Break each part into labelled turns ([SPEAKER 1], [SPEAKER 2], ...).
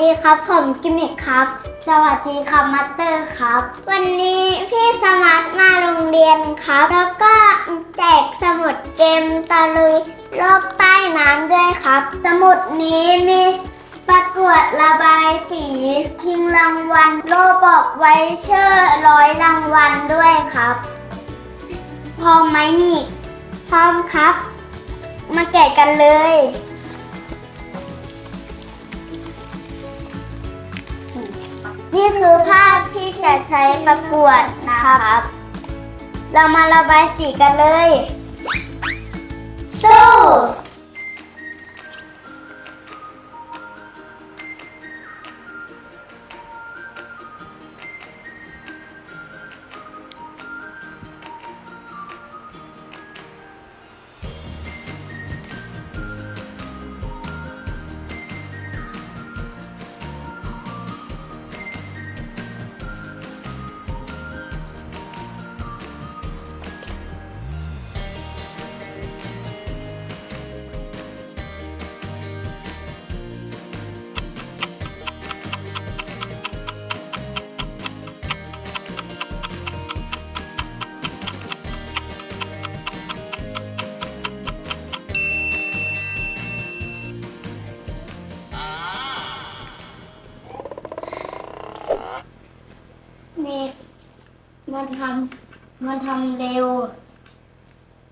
[SPEAKER 1] ดีครับ ผมกิมมิกครับ สวัสดีครับมัตเตอร์ครับ วันนี้พี่สมาร์ทมาโรงเรียนครับ แล้วก็แจกสมุดเกมตะลุยโลกใต้น้ำด้วยครับ สมุดนี้มีประกวดระบายสีชิงรางวัลโลบอกไว้เชอร์ร้อยรางวัลด้วยครับ พร้อมไหมนี่ พร้อมครับ มาแกะกันเลย นี่คือภาพที่จะใช้ประกวดนะครับ เรามาระบายสีกันเลย สู้ มันทำมันทำเร็ว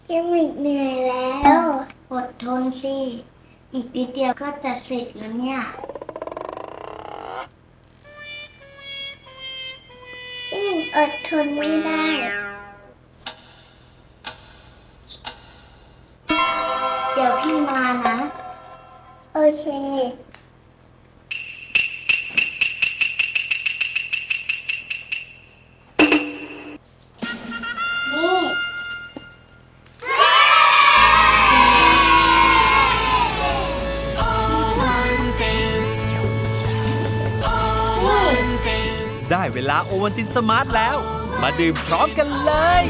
[SPEAKER 1] จิมมิกเหนื่อยแล้วอดทนสิ อีกนิดเดียวก็จะเสร็จแล้วเนี่ยจิมมิกอดทนไม่ได้เดี๋ยวพี่มานะ โอเค
[SPEAKER 2] ได้เวลาโอวันตินสมาร์ทแล้ว มาดื่มพร้อมกันเลย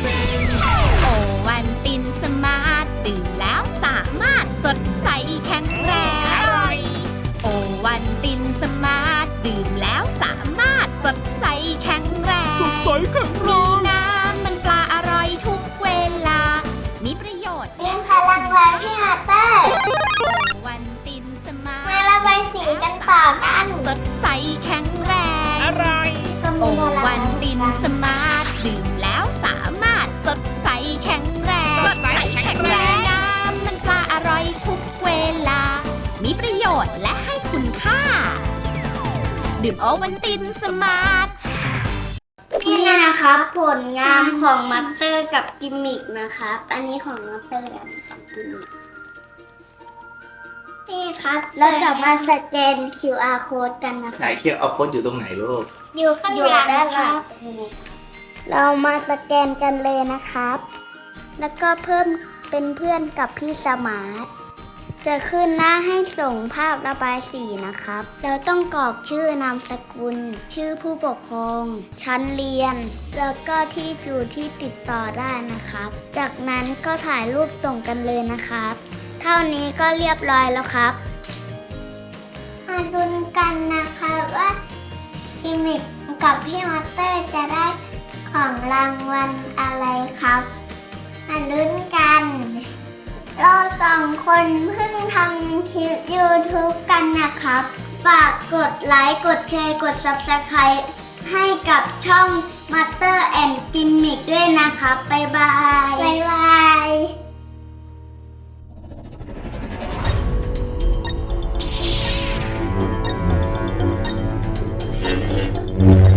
[SPEAKER 3] โอวันตินสมาร์ทดื่มแล้วสามารถสดใสแข็งแรงอร่อย โอวันตินสมาร์ทดื่มแล้วสามารถสดใสแข็งแรง
[SPEAKER 2] สดใสแข็ง
[SPEAKER 3] สมาร์ทดื่มแล้วสามารถสดใสแข็งแรง
[SPEAKER 2] สดใสแข็งแรง
[SPEAKER 3] น้ำมันปลาอร่อยทุกเวลา มีประโยชน์และให้คุณค่า ดื่มโอวันตินสมาร์ท
[SPEAKER 1] นี่นะครับผลงานของมัตเตอร์กับกิมมิกนะครับ อันนี้ของมัตเตอร์อันนี้ของกิมมิก นี่ครับ เราจะมาสแกน QR code กันนะค
[SPEAKER 4] ไหน
[SPEAKER 1] รับ
[SPEAKER 4] เคียเอาโค้ดอยู่ตรงไหนลูก
[SPEAKER 1] อยู่ข้างหลังด้านหลังเรามาสแกนกันเลยนะครับ แล้วก็เพิ่มเป็นเพื่อนกับพี่สมาร์ท จะขึ้นหน้าให้ส่งภาพระบายสีนะครับ เราต้องกรอกชื่อนามสกุล ชื่อผู้ปกครอง ชั้นเรียน แล้วก็ที่อยู่ที่ติดต่อได้นะครับ จากนั้นก็ถ่ายรูปส่งกันเลยนะครับ เท่านี้ก็เรียบร้อยแล้วครับ มาดูกันนะคะว่ากิมมิกกับพี่มอเตอร์จะได้ของรางวัลอะไรครับมาลุ้นกัน เราสองคนเพิ่งทำคลิป YouTube กันนะครับ ฝากกดไลค์กดแชร์กด Subscribe ให้กับช่อง Matter and Gimmick ด้วยนะครับ บ๊ายบาย บ๊ายบาย